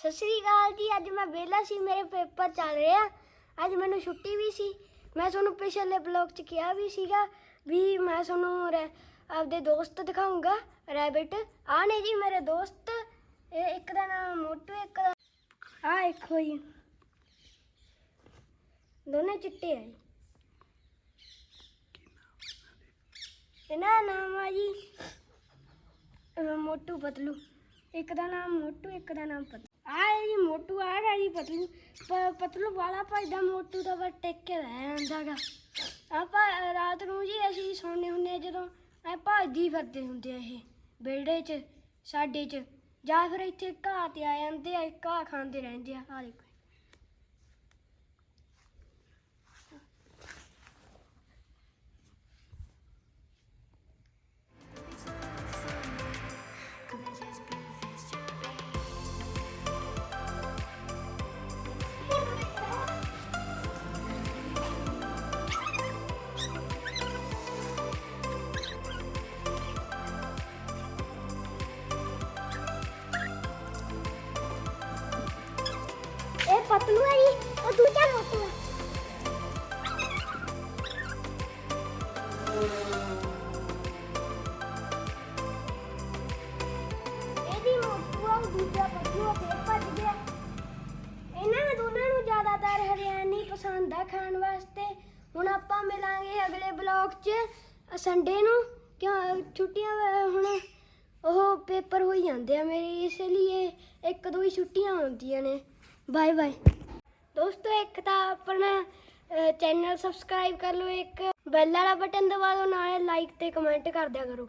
ਸਤਿ ਸ੍ਰੀ ਅਕਾਲ ਜੀ, ਅੱਜ ਮੈਂ ਵਿਹਲਾ ਸੀ, ਮੇਰੇ ਪੇਪਰ ਚੱਲ ਰਹੇ ਆ। ਅੱਜ ਮੈਨੂੰ ਛੁੱਟੀ ਵੀ ਸੀ। ਮੈਂ ਤੁਹਾਨੂੰ ਪਿਛਲੇ ਬਲੌਗ 'ਚ ਕਿਹਾ ਵੀ ਸੀਗਾ ਵੀ ਮੈਂ ਤੁਹਾਨੂੰ ਰੈ- ਆਪਦੇ ਦੋਸਤ ਦਿਖਾਉਂਗਾ ਰੈਬਿਟ ਆ ਨੇ ਜੀ ਮੇਰੇ ਦੋਸਤ। ਇਹ ਇੱਕ ਦਾ ਨਾਮ ਮੋਟੂ, ਇੱਕ ਦਾ ਆ ਇੱਕ ਹੋਈ ਦੋਨੇ ਚਿੱਟੇ ਆ ਜੀ। ਇਹਨਾਂ ਦਾ ਨਾਮ ਆ ਜੀ ਮੋਟੂ ਪਤਲੂ ਇੱਕ ਦਾ ਨਾਮ ਮੋਟੂ, ਇੱਕ ਦਾ ਨਾਮ ਪਤਲੂ ਆ ਜੀ ਮੋਟੂ ਆ ਗਿਆ ਜੀ ਪਤਲੂ। ਪ- ਪਤਲੂ ਵਾਲਾ ਭੱਜਦਾ ਮੋਟੂ ਦਾ ਬਸ ਟਿਕ ਕੇ ਰਹਿ ਜਾਂਦਾਗਾ ਆਪਾਂ ਰਾਤ ਨੂੰ ਜੀ ਅਸੀਂ ਸੌਂਦੇ ਹੁੰਦੇ ਹਾਂ ਜਦੋਂ ਐ ਭੱਜਦੀ ਫਿਰਦੇ ਹੁੰਦੇ ਆ ਇਹ ਵਿਹੜੇ 'ਚ, ਸਾਡੇ 'ਚ। ਜਾਂ ਫਿਰ ਇੱਥੇ ਘਾਹ ਤੇ ਆ ਜਾਂਦੇ ਆ, ਘਾਹ ਖਾਂਦੇ ਰਹਿੰਦੇ ਆ। ਆ ਦੇਖੋ। ਇਹ ਪਤਲੂ ਹੈ ਜੀ ਉਹ ਦੂਜਾ ਮੋਟੂ ਹੈ ਇਹਦੀ ਮੋਟੂ ਆ, ਉਹ ਇਹਨਾਂ ਦੋਨਾਂ ਨੂੰ ਜ਼ਿਆਦਾਤਰ ਹਰਿਆਣੀ ਪਸੰਦ ਆ ਖਾਣ ਵਾਸਤੇ। ਹੁਣ ਆਪਾਂ ਮਿਲਾਂਗੇ ਅਗਲੇ ਬਲੌਗ 'ਚ ਸੰਡੇ ਨੂੰ। ਕਿਉਂ, ਛੁੱਟੀਆਂ ਹੁਣ ਉਹ ਪੇਪਰ ਹੋਈ ਜਾਂਦੇ ਆ ਮੇਰੇ, ਇਸ ਲਈ ਇੱਕ ਦੋ ਹੀ ਛੁੱਟੀਆਂ ਹੁੰਦੀਆਂ ਨੇ। Bye bye. ਦੋਸਤੋ, ਇੱਕ ਤਾਂ ਆਪਣਾ ਚੈਨਲ ਸਬਸਕ੍ਰਾਈਬ ਕਰ ਲਓ, ਇੱਕ ਬੈਲ ਵਾਲਾ ਬਟਨ ਦਬਾ ਦਿਓ, ਨਾਲੇ ਲਾਈਕ ਤੇ ਕਮੈਂਟ ਕਰ ਦਿਆ ਕਰੋ।